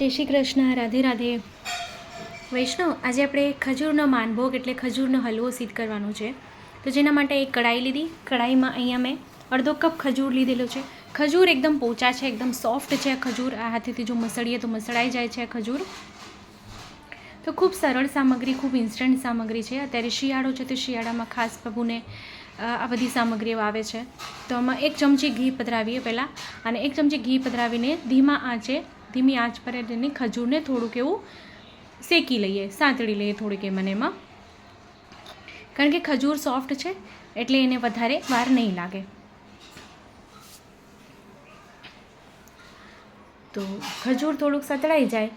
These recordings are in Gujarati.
જય શ્રી કૃષ્ણ, રાધે રાધે. વૈષ્ણવ, આજે આપણે ખજૂરનો માનભોગ એટલે ખજૂરનો હલવો સિદ્ધ કરવાનો છે. તો જેના માટે એક કઢાઈ લીધી. કઢાઈમાં અહીંયા મેં અડધો કપ ખજૂર લીધેલો છે. ખજૂર એકદમ પોચા છે, એકદમ સોફ્ટ છે ખજૂર. આ હાથેથી જો મસળીએ તો મસળાઈ જાય છે ખજૂર. તો ખૂબ સરળ સામગ્રી, ખૂબ ઇન્સ્ટન્ટ સામગ્રી છે. અત્યારે શિયાળો છે તો શિયાળામાં ખાસ પ્રભુને આ બધી સામગ્રીઓ આવે છે. તો આમાં એક ચમચી ઘી પધરાવીએ પહેલાં. અને એક ચમચી ઘી પધરાવીને ધીમા આંચે ધીમી આંચ પર એને ખજૂરને થોડુંક એવું શેકી લઈએ, સાંતળી લઈએ થોડીક એમ અને એમાં. કારણ કે ખજૂર સોફ્ટ છે, એટલે એને વધારે વાર નહીં લાગે. તો ખજૂર થોડુંક સતળાઈ જાય.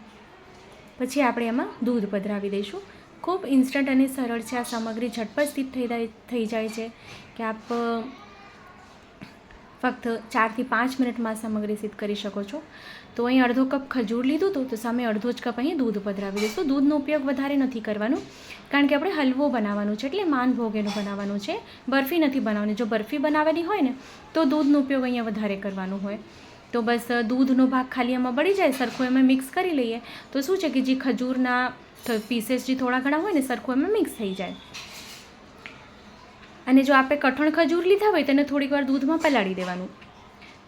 પછી આપણે એમાં દૂધ પધરાવી દઈશું. ખૂબ ઇન્સ્ટન્ટ અને સરળ છે, આ સામગ્રી ઝટપટ સ્થિત થઈ થઈ જાય છે કે આપ ફક્ત ચારથી પાંચ મિનિટમાં સામગ્રી સિદ્ધ કરી શકો છો. તો અહીં અડધો કપ ખજૂર લીધું હતું તો સામે અડધો જ કપ અહીં દૂધ પધરાવી દઈશું. દૂધનો ઉપયોગ વધારે નથી કરવાનો, કારણ કે આપણે હલવો બનાવવાનું છે એટલે માનભોગ એનું બનાવવાનું છે. બરફી નથી બનાવવાની. જો બરફી બનાવવાની હોય ને, તો દૂધનો ઉપયોગ અહીંયા વધારે કરવાનો હોય. તો બસ દૂધનો ભાગ ખાલી એમાં બળી જાય, સરખો એમાં મિક્સ કરી લઈએ. તો શું છે કે જે ખજૂરના પીસેસ જે થોડા ઘણા હોય ને, સરખું એમાં મિક્સ થઈ જાય. અને જો આપણે કઠણ ખજૂર લીધા હોય તેને થોડીક વાર દૂધમાં પલાળી દેવાનું.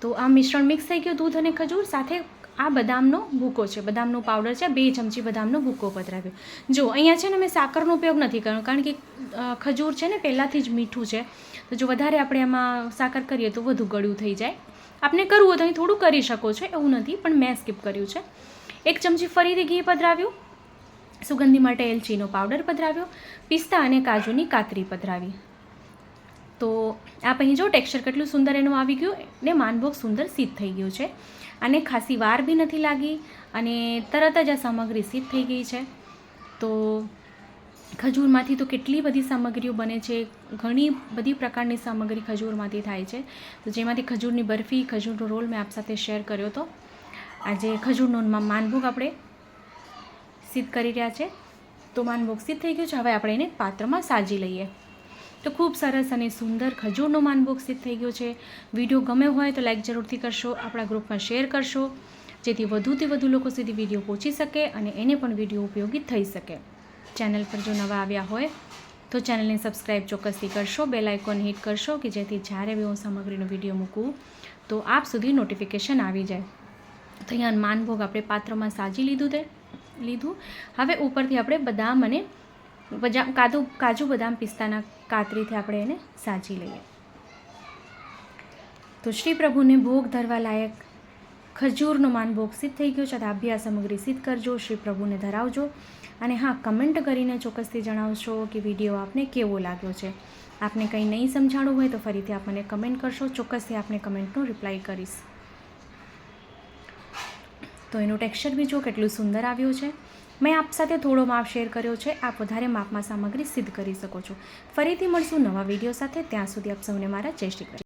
તો આ મિશ્રણ મિક્સ થઈ ગયું દૂધ અને ખજૂર, સાથે આ બદામનો ભૂકો છે. બદામનો પાવડર છે, બે ચમચી બદામનો ભૂકો પધરાવ્યો. જો, અહીંયા છે ને મેં સાકરનો ઉપયોગ નથી કર્યો, કારણ કે ખજૂર છે ને પહેલાંથી જ મીઠું છે. તો જો વધારે આપણે એમાં સાકર કરીએ તો વધુ ગળ્યું થઈ જાય. આપણે કરવું હોય તો અહીં થોડું કરી શકો છો, એવું નથી, પણ મેં સ્કીપ કર્યું છે. એક ચમચી ફરીથી ઘી પધરાવ્યું. સુગંધી માટે એલચીનો પાવડર પધરાવ્યો. પિસ્તા અને કાજુની કાતરી પધરાવી. તો આપ અહીં જો ટેક્સચર કેટલું સુંદર એનું આવી ગયું, ને માનભોગ સુંદર સિદ્ધ થઈ ગયું છે. અને ખાસી વાર બી નથી લાગી અને તરત જ આ સામગ્રી સિદ્ધ થઈ ગઈ છે. તો ખજૂરમાંથી તો કેટલી બધી સામગ્રીઓ બને છે, ઘણી બધી પ્રકારની સામગ્રી ખજૂરમાંથી થાય છે. તો જેમાંથી ખજૂરની બરફી, ખજૂરનો રોલ મેં આપ સાથે શેર કર્યો હતો. આજે ખજૂરનો માનભોગ આપણે સિદ્ધ કરી રહ્યા છે. તો માનભોગ સિદ્ધ થઈ ગયું છે. હવે આપણે એને પાત્રમાં સાજી લઈએ. તો ખૂબ સરસ અને સુંદર ખજૂરનો માનભોગ સિદ્ધ થઈ ગયો છે. વીડિયો ગમ્યો હોય તો લાઈક જરૂરથી કરશો, આપણા ગ્રુપમાં શેર કરશો, જેથી વધુથી વધુ લોકો સુધી વીડિયો પહોંચી શકે અને એને પણ વીડિયો ઉપયોગી થઈ શકે. ચેનલ પર જો નવા આવ્યા હોય તો ચેનલને સબસ્ક્રાઈબ ચોક્કસથી કરશો બેલ આઇકોન હિટ કરશો કે જેથી જ્યારે બી હું સામગ્રીનો વીડિયો મૂકું તો આપ સુધી નોટિફિકેશન આવી જાય. તો અહીંયા માનભોગ આપણે પાત્રમાં સાજી લીધું તે, લીધું. હવે ઉપરથી આપણે બદામ અને બજા કાજુ કાજુ બદામ પિસ્તાના કાતરીથી આપણે એને સાચી લઈએ. તો શ્રી પ્રભુને ભોગ ધરવા લાયક ખજૂરનો માનભોગ સિદ્ધ થઈ ગયો છે. તો આ સામગ્રી સિદ્ધ કરજો, શ્રી પ્રભુને ધરાવજો. અને હા, કમેન્ટ કરીને ચોક્કસથી જણાવશો કે વીડિયો આપને કેવો લાગ્યો છે. આપને કંઈ નહીં સમજાણું હોય તો ફરીથી આપ મને કમેન્ટ કરશો. ચોક્કસથી આપને કમેન્ટનો રિપ્લાય કરીશ. તો એનું ટેક્સચર બી જો કેટલું સુંદર આવ્યું છે. મેં આપ સાથે થોડો માપ શેર કર્યો છે. આપ વધારે માપમાં સામગ્રી સિદ્ધ કરી શકો છો. ફરીથી મળશું નવા વીડિયો સાથે. ત્યાં સુધી આપ સૌને મારા જય શ્રી કૃષ્ણ.